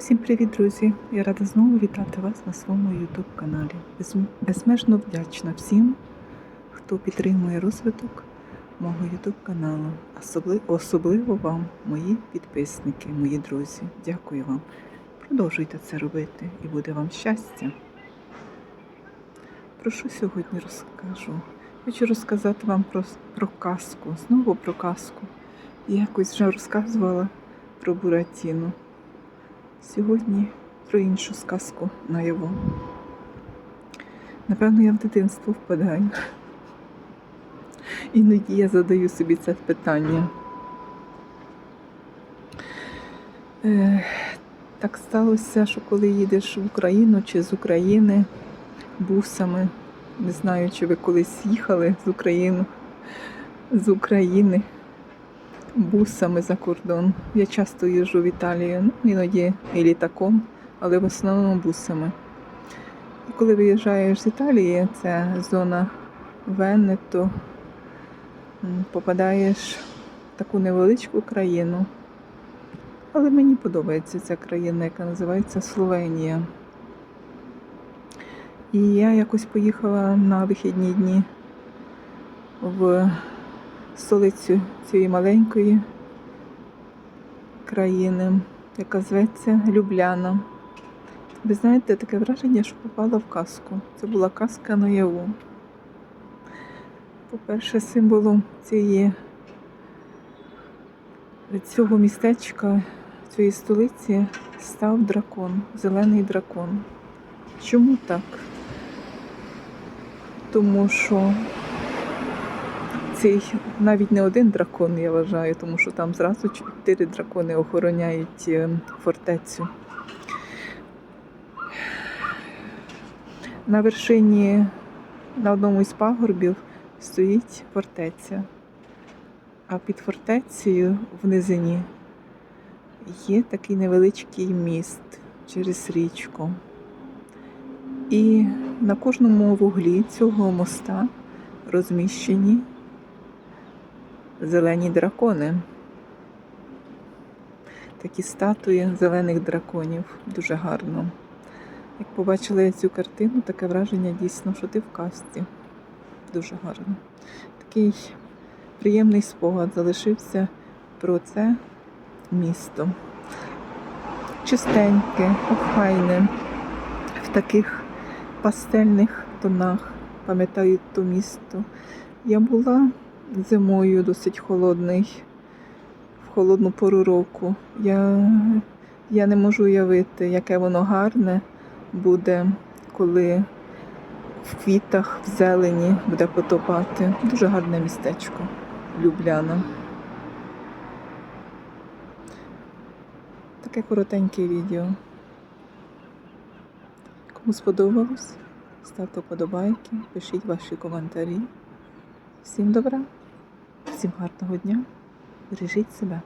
Всім привіт, друзі! Я рада знову вітати вас на своєму YouTube каналі. Безмежно вдячна всім, хто підтримує розвиток мого YouTube каналу. Особливо, особливо вам, мої підписники, мої друзі. Дякую вам. Продовжуйте це робити і буде вам щастя. Про що сьогодні розкажу? Хочу розказати вам про, про казку, знову про казку. Я якось вже розказувала про Буратіну. Сьогодні про іншу сказку наяву. Напевно, я в дитинство впадаю. Іноді я задаю собі це питання. Е, так сталося, що коли їдеш в Україну чи з України бусами, не знаю, чи ви колись їхали з України, з України бусами за кордон. Я часто їжджу в Італію, ну, іноді і літаком, але в основному бусами. І коли виїжджаєш з Італії, це зона Венето, попадаєш в таку невеличку країну. Але мені подобається ця країна, яка називається Словенія. І я якось поїхала на вихідні дні в столицю цієї маленької країни, яка зветься Любляна. Ви знаєте, таке враження, що попала в казку. Це була казка наяву. По-перше, символом цієї, цього містечка, цієї столиці став дракон, зелений дракон. Чому так? Тому що цей навіть не один дракон, я вважаю, тому що там зразу чотири дракони охороняють е, фортецю. На вершині, на одному із пагорбів стоїть фортеця, а під фортецею в низині є такий невеличкий міст через річку. І на кожному вуглі цього моста розміщені зелені дракони. Такі статуї зелених драконів. Дуже гарно. Як побачила я цю картину, таке враження дійсно, що ти в казці. Дуже гарно. Такий приємний спогад залишився про це місто. Чистеньке, охайне, в таких пастельних тонах. Пам'ятаю то місто. Я була зимою досить холодний, в холодну пору року. Я, я не можу уявити, яке воно гарне буде, коли в квітах, в зелені буде потопати. Дуже гарне містечко Любляна. Таке коротеньке відео. Кому сподобалось, ставте подобайки, пишіть ваші коментарі. Всім добра! Всім гарного дня. Бережіть себе.